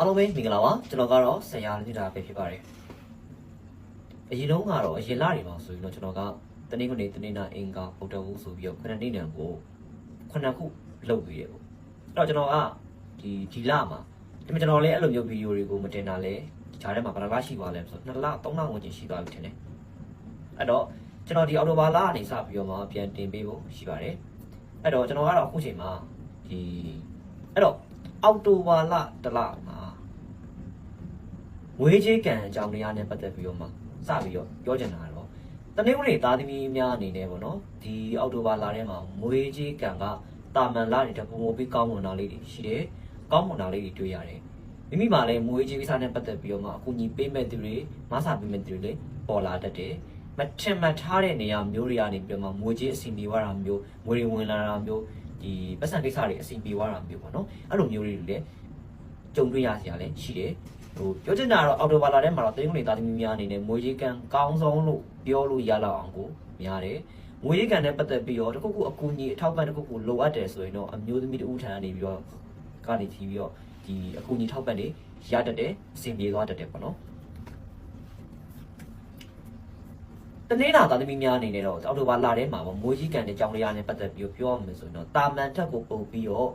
အားလုံးပဲမင်္ဂလာပါကျွန်တော်ကတော့ဆရာလိတာပဲဖြစ်ပါတယ်အရင်တော့ကတော့အရင်လတွေမှာဆိုရင်တော့ကျွန်တော်ကတနေ့ကနေတနေ့နာအင်္ဂါဗုဒ္ဓဝုဆိုပြီးတော့ခဏနေ့နံကိုခုနှစ်ခုလုပ်ပြီးရပေါ့အဲ့တော့ကျွန်တော်ကဒီဒီလမှာဒီမှာကျွန်တော်လည်းအဲ့လိုမျိုးဗီဒီယိုတွေကိုမတင်တာလဲဂျားထဲမှာဘယ်လောက်ရှိသွားလဲဆိုတော့2လ3လဝန်းကျင်ရှိသွားပြီထင်တယ်အဲ့တော့ကျွန်တော်ဒီအော်တိုဘာလကနေစပြီးတော့မှပြန်တင်ပေးဖို့ရှိပါတယ်အဲ့တော့ကျွန်တော်ကတော့အခုချိန်မှာဒီအဲ့တော့အောက်တိုဘာလတစ်လမှာ ငွေကြေးကံအကြောင်းတရားနဲ့ပတ်သက်ပြီးတော့မှစပြီးတော့ပြောချင်တာတော့တနေ့ကနေ့သားသမီးများအနေနဲ့ပေါ့နော်ဒီအောက်တိုဘာလထဲမှာငွေကြေးကံကတာမန်လာတွေတပုံပုံပြီးကောင်းမွန်တာလေးတွေရှိတယ်ကောင်းမွန်တာလေးတွေတွေ့ရတယ်မိမိမှလည်းငွေကြေးကိစ္စနဲ့ပတ်သက်ပြီးတော့မှအကူအညီပေးမဲ့သူတွေမဆာပေးမဲ့သူတွေလည်းပေါ်လာတတ်တယ်မထင်မှတ်ထားတဲ့နေရာမျိုးတွေကနေပြီးတော့မှငွေကြေးအစီအပြေဝတာမျိုးငွေတွေဝင်လာတာမျိုးဒီပတ်စံကိစ္စတွေအစီအပြေဝတာမျိုးပေါ့နော်အဲ့လိုမျိုးတွေလည်းကြုံတွေ့ရစရာလည်းရှိတယ် ဟိုပြောချင်တာကတော့အော်တိုဘာလာထဲမှာတော့တင်းကုန်နေသားသမီးများအနေနဲ့မွေးကြီးကန်ကောင်းဆုံးလို့ပြောလို့ရလောက်အောင်ကိုများတယ်။မွေးကြီးကန်နဲ့ပတ်သက်ပြီးတော့တခုခုအကူအညီအထောက်ပံ့တခုခုလိုအပ်တယ်ဆိုရင်တော့အမျိုးသမီးတဦးထံကနေပြီးတော့ကနေကြည့်ပြီးတော့ဒီအကူအညီထောက်ပံ့တွေရတတ်တယ်အဆင်ပြေသွားတတ်တယ်ပေါ့နော်။တနေ့တာသားသမီးများအနေနဲ့တော့အော်တိုဘာလာထဲမှာပေါ့မွေးကြီးကန်တဲ့ကြောင်တရားနဲ့ပတ်သက်ပြီးတော့ပြောရမယ်ဆိုရင်တော့တာမန်ထက်ကိုပုံပြီးတော့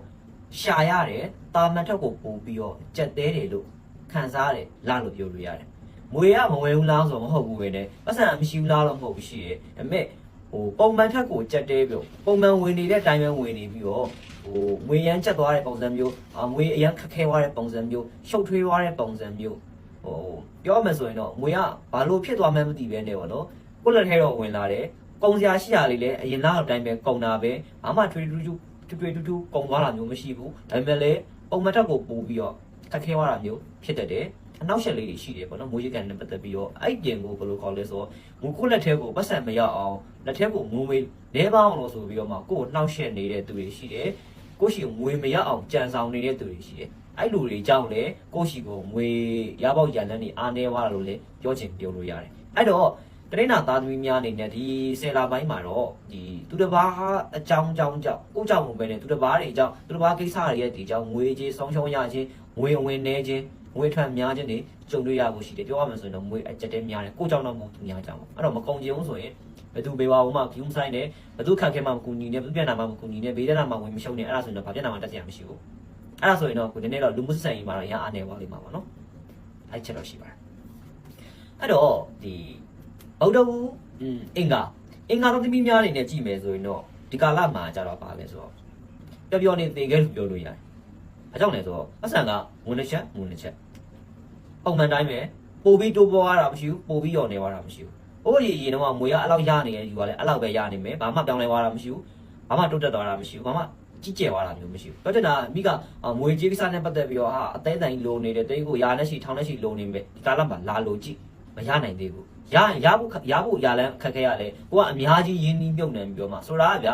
ရှာရတယ်တာမန်ထက်ကိုပုံပြီးတော့ကြက်သေးတယ်လို့ ခံစားရတယ်လာလို့ပြောလို့ရတယ်။မွေရမဝဲဘူးလားဆိုတော့မဟုတ်ဘူးပဲနဲ့ပတ်စံမရှိဘူးလားတော့မဟုတ်ဘူးရှိတယ်။ဒါပေမဲ့ဟိုပုံမှန်ထက်ကိုကြက်တဲပြောပုံမှန်ဝင်နေတဲ့အတိုင်းပဲဝင်နေပြီးတော့ဟိုငွေရမ်းကျက်သွားတဲ့ပုံစံမျိုးအာငွေအရန်ခက်ခဲသွားတဲ့ပုံစံမျိုးရှုပ်ထွေးသွားတဲ့ပုံစံမျိုးဟိုပြောမှဆိုရင်တော့ငွေကဘာလို့ဖြစ်သွားမှန်းမသိပဲနဲ့ပေါ့နော်။ကိုယ့်လက်ထဲတော့ဝင်လာတယ်။ကုန်စရာရှိရလေးလည်းအရင်လောက်အတိုင်းပဲကုန်တာပဲဘာမှထွေးထူးထူးထွေးထွေးထူးထူးကုန်သွားတာမျိုးမရှိဘူး။ဒါပေမဲ့လည်းပုံမှန်ထက်ကိုပို့ပြီးတော့ ခက်ခဲသွားတာမျိုးဖြစ်တတ်တယ်။အနောက်ရှက်လေးတွေရှိတယ်ပေါ့နော်မိုးရိကန်နဲ့ပတ်သက်ပြီးတော့အဲ့ပြင်ကိုဘယ်လိုခေါ်လဲဆိုတော့ငိုကိုလက်ထဲကိုပတ်စံမရအောင်လက်ထဲကိုငိုမေးလဲပါအောင်လို့ဆိုပြီးတော့မှကိုယ်နှောက်ရှက်နေတဲ့သူတွေရှိတယ်ကိုရှိငွေမရအောင်ကြံဆောင်နေတဲ့သူတွေရှိတယ်အဲ့လူတွေကြောင့်လေကိုရှိကိုငွေရပေါက်ရန်တန်းတွေအားနေသွားလို့လေပြောချင်ပြောလို့ရတယ်အဲ့တော့ တရိနာသားသမီးများအနေနဲ့ဒီဆယ်လာပိုင်းမှာတော့ဒီသူတစ်ပါးအကြောင်းအကြောင်းကြောင့်ကိုကြောင့်မပဲနဲ့သူတစ်ပါးတွေအကြောင်းသူတစ်ပါးကိစ္စတွေရဲ့ဒီအကြောင်းငွေကြေးဆုံးရှုံးရခြင်းငွေဝင်နေခြင်းငွေထွက်များခြင်းတွေကြုံတွေ့ရဖို့ရှိတယ်ပြောရမယ်ဆိုရင်တော့ငွေအကျက်တဲများတယ်ကိုကြောင့်တော့မဟုတ်သူများကြောင့်ပေါ့အဲ့တော့မကုန်ကြုံဆိုရင်ဘယ်သူဘေးဝါဘုံမှာကီးမဆိုင်နဲ့ဘယ်သူခက်ခဲမှမကူညီနဲ့ဘယ်သူပြန်လာမှမကူညီနဲ့ဘေးတဲ့နာမှာဝင်မရှုံနဲ့အဲ့ဒါဆိုရင်တော့ဘာပြန်လာမှတက်စရာမရှိဘူးအဲ့ဒါဆိုရင်တော့ကိုဒီနေ့တော့လူမှုဆက်ဆံရေးမှာတော့ရအားနေပါလိမ့်မှာပေါ့နော်အဲ့ချက်တော့ရှိပါတယ်အဲ့တော့ဒီ ဗုဒ္ဓဝอืมအင်္ဂါအင်္ဂါတော့တမိများအနေနဲ့ကြည့်မယ်ဆိုရင်တော့ဒီကာလမှာကြတော့ပါလဲဆိုတော့ပျော်ပျော်နေသေခဲလို့ပြောလို့ရတယ်အကြောင်းလဲဆိုတော့အဆန်ကငွေတစ်ချက်ငွေတစ်ချက်ပုံမှန်တိုင်းပဲပို့ပြီးတိုးပေါ်ရတာမရှိဘူးပို့ပြီးရော်နေသွားတာမရှိဘူး။အိုးရီရင်တော့ငွေရအဲ့လောက်ရနေရဲ့ယူကလည်းအဲ့လောက်ပဲရနေမယ်။ဘာမှပြောင်းလဲသွားတာမရှိဘူး။ဘာမှတိုးတက်သွားတာမရှိဘူး။ဘာမှကြီးကျယ်သွားတာမျိုးမရှိဘူး။ပြောချင်တာမိကငွေကြေးကိစ္စနဲ့ပတ်သက်ပြီးတော့ဟာအသေးတိုင်လိုနေတယ်တိတ်ကိုရာနဲ့ရှိထောင်နဲ့ရှိလိုနေပဲဒီကာလမှာလာလိုကြည့်မရနိုင်သေးဘူး။ ရရင်ရဖို့ရဖို့ရလန်းခက်ခဲရလဲကိုကအများကြီးရင်းနှီးမြုပ်နှံပြီးတော့မှဆိုတာကဗျာ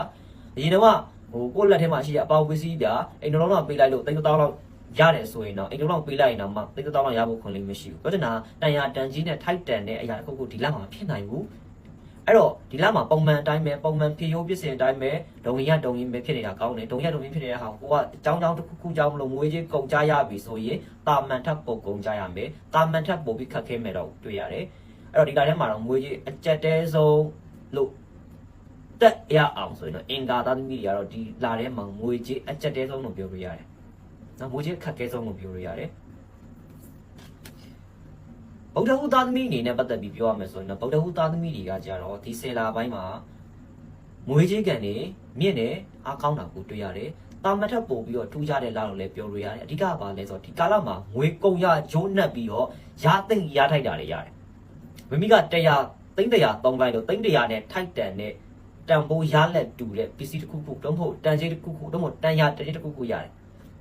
အရင်တော့ဟိုကိုယ့်လက်ထဲမှာရှိတဲ့အပေါပစ္စည်းဗျာအိမ်တော်လုံးတော့ပေးလိုက်လို့တိတ်တောင်းတော့ရတယ်ဆိုရင်တော့အိမ်လုံးပေးလိုက်ရင်တော့မှတိတ်တောင်းတော့ရဖို့ခွင့်လေးမရှိဘူးပြောချင်တာတန်ရာတန်ကြီးနဲ့ထိုက်တန်တဲ့အရာတစ်ခုခုဒီလမှာမဖြစ်နိုင်ဘူးအဲ့တော့ဒီလမှာပုံမှန်အတိုင်းပဲပုံမှန်ဖြေရိုးပြစ်စင်အတိုင်းပဲဒုံရဒုံရင်ပဲဖြစ်နေတာကောင်းတယ်ဒုံရဒုံရင်ဖြစ်နေတဲ့ဟာကိုကအကြောင်းကြောင်းတစ်ခုခုကြောင့်မလို့ငွေကြီးကုန်ကြရပြီဆိုရင်တာမန်ထပ်ပုံကုန်ကြရမယ်တာမန်ထပ်ပုံပြီးခက်ခဲမယ်တော့တွေ့ရတယ် အဲ့တော့ဒီကထဲမှာတော့ငွေကြီးအကြက်တဲဆုံးလို့တက်ရအောင်ဆိုရင်တော့အင်္ဂါသားသမီးတွေကတော့ဒီလာထဲမှာငွေကြီးအကြက်တဲဆုံးလို့ပြောလို့ရတယ်နော်မိုးချင်းခက်ခဲဆုံးလို့ပြောလို့ရတယ်ဗုဒ္ဓဟူသားသမီးအနေနဲ့ပတ်သက်ပြီးပြောရမယ်ဆိုရင်တော့ဗုဒ္ဓဟူသားသမီးတွေကကြတော့ဒီဆယ်လာပိုင်းမှာမွေးချင်းကန်နေမြင့်နေအားကောင်းတာကိုတွေ့ရတယ်တာမထပ်ပို့ပြီးတော့ထူးခြားတဲ့လာလို့လည်းပြောလို့ရတယ်အဓိကဘာလဲဆိုတော့ဒီကာလမှာငွေကုန်ရဂျိုးနှက်ပြီးတော့ရသိမ့်ရထိုက်တာတွေရတယ် မိမိကတရားသိန်းတရားသုံးပိုင်းလို့သိန်းတရားနဲ့ထိုက်တန်တဲ့တန်ဖိုးရလက်တူတဲ့ပစ္စည်းတစ်ခုခုတော့မဟုတ်တန်ချိန်တစ်ခုခုတော့မဟုတ်တန်ရတန်တစ်ခုခုရတယ်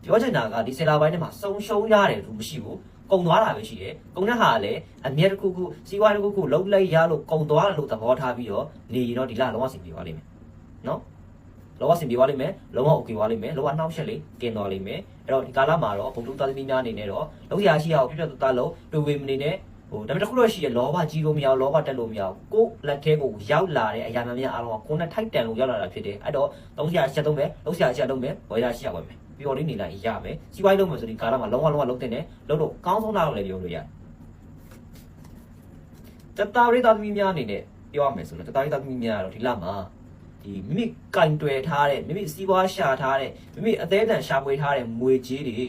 ပြောချင်တာကဒီဆယ်လာပိုင်းထဲမှာစုံရှုံရတယ်လို့မရှိဘူးကုံသွားတာပဲရှိတယ်။ကုံတဲ့ဟာကလည်းအမြဲတခုခုစီးပွားတစ်ခုခုလုံးလိုက်ရလို့ကုံသွားလို့သဘောထားပြီးတော့နေရင်တော့ဒီလလုံးဝဆင်ပြေပါလိမ့်မယ်။နော်။လုံးဝဆင်ပြေပါလိမ့်မယ်။လုံးဝ okay ပါလိမ့်မယ်။လုံးဝနှောက်ရှက်လေးกินတော်လိမ့်မယ်။အဲ့တော့ဒီကာလမှာတော့ဘုံတူသားသမီးများအနေနဲ့တော့လုံးရရှိအောင်ပြည့်ပြည့်သားသားလုံးတွေ့ဝေမနေနဲ့ ဟိုဒါပေမဲ့တစ်ခုတော့ရှိရလောဘကြီးလို့မရဘူးလောဘတက်လို့မရဘူးကိုယ်လက်ထဲကိုရောက်လာတဲ့အရာများများအားလုံးကကိုယ်နဲ့ထိုက်တန်လို့ရောက်လာတာဖြစ်တယ်အဲ့တော့သုံးဆရာချက်သုံးပဲလုံးဆရာချက်သုံးပဲဝယ်ရရှိရပါမယ်ပျော်လေးနေလိုက်ရမယ်စီးပွားရေးလုပ်မယ်ဆိုဒီကာလမှာလုံးဝလုံးဝလုံးတင်တယ်လုံးတော့ကောင်းဆုံးတာလို့လည်းပြောလို့ရတယ်တတရိသားသမီးများအနေနဲ့ပြောရမယ်ဆိုတော့တတရိသားသမီးများကတော့ဒီလမှာဒီမိမိကင်တွယ်ထားတဲ့မိမိစီးပွားရှာထားတဲ့မိမိအသေးအံရှာပွေထားတဲ့မွေကြီးတွေ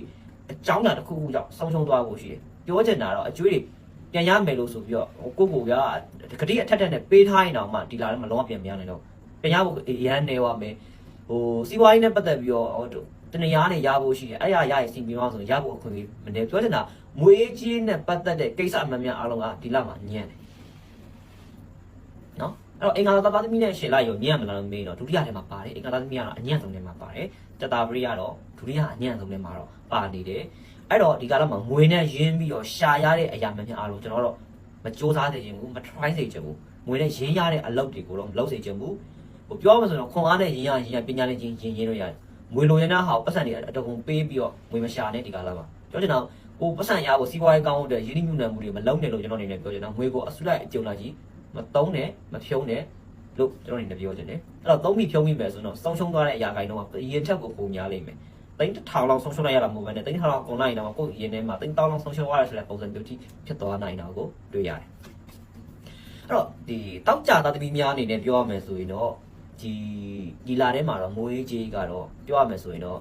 အကြောင်းအရာတစ်ခုခုကြောင့်ဆုံးရှုံးသွားဖို့ရှိတယ်ပြောချင်တာတော့အကျွေးတွေ ပြန်ရမယ်လို့ဆိုပြီးတော့ကိုကိုကဂတိအထက်ထက်နဲ့ပေးထားရင်တော့မှဒီလာလည်းမလုံးဝပြန်မရနိုင်တော့ပြန်ရဖို့အရန်နေပါမယ်ဟိုစီးပွားရေးနဲ့ပတ်သက်ပြီးတော့ဟိုတနေရာနဲ့ရဖို့ရှိတယ်အဲ့ရရရင်စီပြီးမှဆိုရင်ရဖို့အခွင့်အရေးမနေပြောချင်တာမွေးကြီးနဲ့ပတ်သက်တဲ့ကိစ္စအမှန်များအားလုံးကဒီလမှာညံ့တယ်နော်အဲ့တော့အင်္ဂါသာသမီနဲ့ရှင်လိုက်ရောညံ့မလားမေးတော့ဒုတိယထဲမှာပါတယ်အင်္ဂါသာသမီကတော့အညံ့ဆုံးထဲမှာပါတယ်တတာပရိကတော့ဒုတိယအညံ့ဆုံးထဲမှာတော့ပါနေတယ် အဲ့တော့ဒီကာလမှာငွေနဲ့ရင်းပြီးတော့ရှာရတဲ့အရာမှန်များအားလုံးကျွန်တော်တို့မစ조사စေချင်ဘူးမ try စေချင်ဘူးငွေနဲ့ရင်းရတဲ့အလုပ်တွေကိုတော့မလုပ်စေချင်ဘူးဟိုပြောမှဆိုတော့ခွန်အားနဲ့ရင်းရရင်းရပညာနဲ့ရင်းရင်းရင်းလို့ရတယ်ငွေလိုရင်းတဲ့ဟာကိုပတ်စံတွေအတကုံပေးပြီးတော့ငွေမရှာနဲ့ဒီကာလမှာပြောချင်တော့ဟိုပတ်စံရဖို့စီးပွားရေးကောင်းတဲ့ရင်းနှီးမြှုပ်နှံမှုတွေမလုပ်နဲ့လို့ကျွန်တော်အနေနဲ့ပြောချင်တာငွေကိုအစုလိုက်အကျုံလိုက်ကြီးမတုံးနဲ့မဖြုံးနဲ့လို့ကျွန်တော်အနေနဲ့ပြောချင်တယ်အဲ့တော့သုံးပြီးဖြုံးပြီးမယ်ဆိုတော့ဆုံးရှုံးသွားတဲ့အရာကိုင်းတော့အရင်ချက်ကိုပုံများလိမ့်မယ် တိန်းတစ်ထောင်လောက်ဆုံးရှုံးလိုက်ရတာမဟုတ်ဘဲနဲ့တိန်းတစ်ထောင်လောက်ကုန်လိုက်ရင်တော့ကိုယ့်ရင်ထဲမှာတိန်းတောင်းလောက်ဆုံးရှုံးသွားရဆိုတဲ့ပုံစံမျိုးကြီးဖြစ်သွားနိုင်တာကိုတွေ့ရတယ်။အဲ့တော့ဒီတောက်ကြသားသမီးများအနေနဲ့ပြောရမယ်ဆိုရင်တော့ဒီဒီလာထဲမှာတော့ငွေကြီးကတော့ပြောရမယ်ဆိုရင်တော့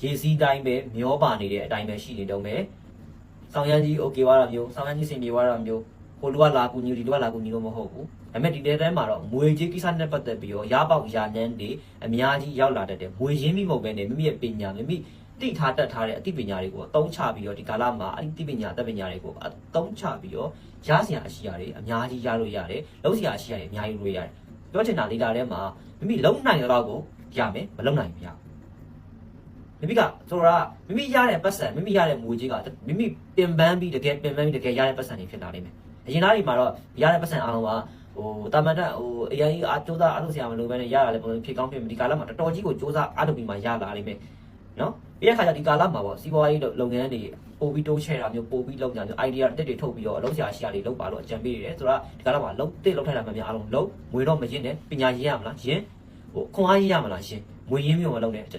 ရေစီးတိုင်းပဲမျောပါနေတဲ့အတိုင်းပဲရှိနေတော့မယ်။ဆောင်ရမ်းကြီး okay ွားတာမျိုးဆောင်ရမ်းကြီးစင်ပြေွားတာမျိုး ဟိုလူကလာကူညီဒီလူကလာကူညီလို့မဟုတ်ဘူးဒါပေမဲ့ဒီတဲ့တန်းမှာတော့မွေကြီးကိစ္စနဲ့ပတ်သက်ပြီးတော့ရပေါက်ရနန်းတွေအများကြီးရောက်လာတတ်တယ်မွေရင်းမိမဟုတ်ပဲနဲ့မိမိရဲ့ပညာမိမိတိထားတတ်ထားတဲ့အသိပညာတွေကိုအသုံးချပြီးတော့ဒီကာလမှာအဲ့ဒီသိပညာအတတ်ပညာတွေကိုအသုံးချပြီးတော့ရစရာအရှိရာတွေအများကြီးရလို့ရတယ်လုံးစရာအရှိရာတွေအများကြီးလို့ရတယ်ပြောချင်တာလေတာထဲမှာမိမိလုံးနိုင်တော့ကိုရမယ်မလုံးနိုင်ဘူးမရဘူးမိမိကဆိုတော့မိမိရတဲ့ပတ်စံမိမိရတဲ့မွေကြီးကမိမိပင်ပန်းပြီးတကယ်ပင်ပန်းပြီးတကယ်ရတဲ့ပတ်စံတွေဖြစ်လာနိုင်မယ် အရင်သားတွေမှာတော့ရတဲ့ပတ်စံအားလုံးကဟိုတာမန်တက်ဟိုအရင်ကြီးအားစူးစမ်းအားထုတ်စရာမလိုဘဲနဲ့ရတာလည်းပုံစံဖြစ်ကောင်းဖြစ်မယ်ဒီကာလမှာတော်တော်ကြီးကိုစူးစမ်းအားထုတ်ပြီးမှရလာနိုင်မယ်နော်ပြီးတဲ့ခါကျဒီကာလမှာပေါ့စီးပွားရေးလုပ်ငန်းတွေပို့ပြီးတိုးချဲ့တာမျိုးပို့ပြီးလုပ်ကြမျိုး idea တစ်တွေထုတ်ပြီးတော့အလုပ်ဆရာရှိရာတွေလုပ်ပါလို့အကြံပေးနေတယ်ဆိုတော့ဒီကာလမှာလုံးတစ်လုပ်ထိုက်တာမှများအားလုံးလုံးငွေတော့မရင်းနဲ့ပညာရင်းရမလားရင်းဟိုခွန်အားရင်းရမလားရင်းငွေရင်းမျိုးမလုပ်နဲ့အဲ့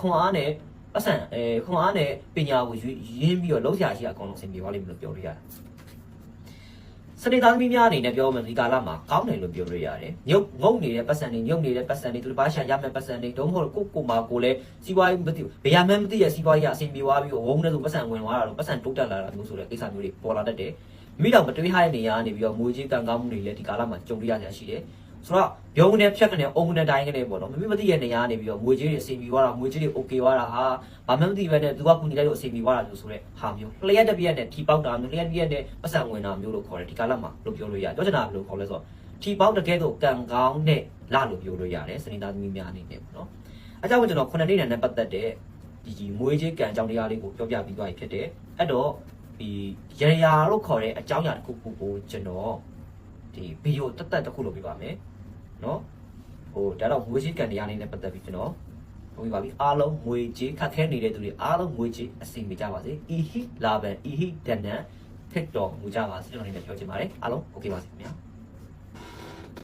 ခွန်အားနဲ့အဆန်အဲခွန်အားနဲ့ပညာကိုရင်းပြီးတော့လုပ်ဆရာရှိရာအကုန်လုံးဆင်ပြေသွားလိမ့်မယ်လို့ပြောလို့ရတယ် စနေသားသမီးများအနေနဲ့ပြောမယ်ဒီကာလမှာကောင်းတယ်လို့ပြောလို့ရတယ်။ညုတ်ငုံနေတဲ့ပတ်စံတွေညုတ်နေတဲ့ပတ်စံတွေသူတစ်ပါးရှာရမယ့်ပတ်စံတွေဒုံမဟုတ်ကိုကိုမာကိုလည်းစီးပွားရေးမသိဘူး။ဘယ်ရမှန်းမသိရစီးပွားရေးအဆင်ပြေသွားပြီးဝုန်းနေသူပတ်စံဝင်သွားတာတော့ပတ်စံတိုးတက်လာတာမျိုးဆိုတဲ့ကိစ္စမျိုးတွေပေါ်လာတတ်တယ်။မိတော့မတွေးထားတဲ့နေရာကနေပြီးတော့ငွေကြီးကံကောင်းမှုတွေလည်းဒီကာလမှာကြုံရကြရှိတယ်။ ဆိုတော့ရုံးနဲ့ဖြတ်ကနေအုံနဲ့တိုင်းကနေပေါ့နော်မမိမသိတဲ့နေရာကနေပြီးတော့ငွေကြီးတွေအဆင်ပြေသွားတာငွေကြီးတွေ okay သွားတာဟာဘာမှမသိဘဲနဲ့သူကကူညီလိုက်လို့အဆင်ပြေသွားတာလို့ဆိုတဲ့ဟာမျိုးလျှက်တစ်ပြက်နဲ့ထီပေါက်တာမျိုးလျှက်တစ်ပြက်နဲ့ပတ်စံဝင်တာမျိုးလို့ခေါ်တယ်ဒီကာလမှာလို့ပြောလို့ရတယ်ပြောချင်တာဘယ်လိုခေါ်လဲဆိုတော့ထီပေါက်တကယ်တော့ကံကောင်းတဲ့လလို့ပြောလို့ရတယ်စနေသားသမီးများအနေနဲ့ပေါ့နော်အဲကြောင့်ကျွန်တော်ခုနှစ်နေ့နဲ့ပတ်သက်တဲ့ဒီဒီမွေးကြီးကံအကြောင်းတရားလေးကိုပြောပြပြီးသွားပြီဖြစ်တယ်အဲ့တော့ဒီရရာလို့ခေါ်တဲ့အကြောင်းအရာတစ်ခုခုကိုကျွန်တော် ဒီဗီဒီယိုတက်တက်တစ်ခုလုပ်ပေးပါမယ်နော်ဟိုဒါတော့ငွေကြေးကံတရားလေးနဲ့ပတ်သက်ပြီးကျွန်တော်လုပ်ပေးပါပြီအားလုံးငွေကြေးခက်ခဲနေတဲ့သူတွေအားလုံးငွေကြေးအစီအမကြပါစေအီဟီလာဘန်အီဟီဒန်နန် TikTok မူကြပါစေကျွန်တော်လည်းပြောချင်ပါတယ်အားလုံး okay ပါစေခင်ဗျာ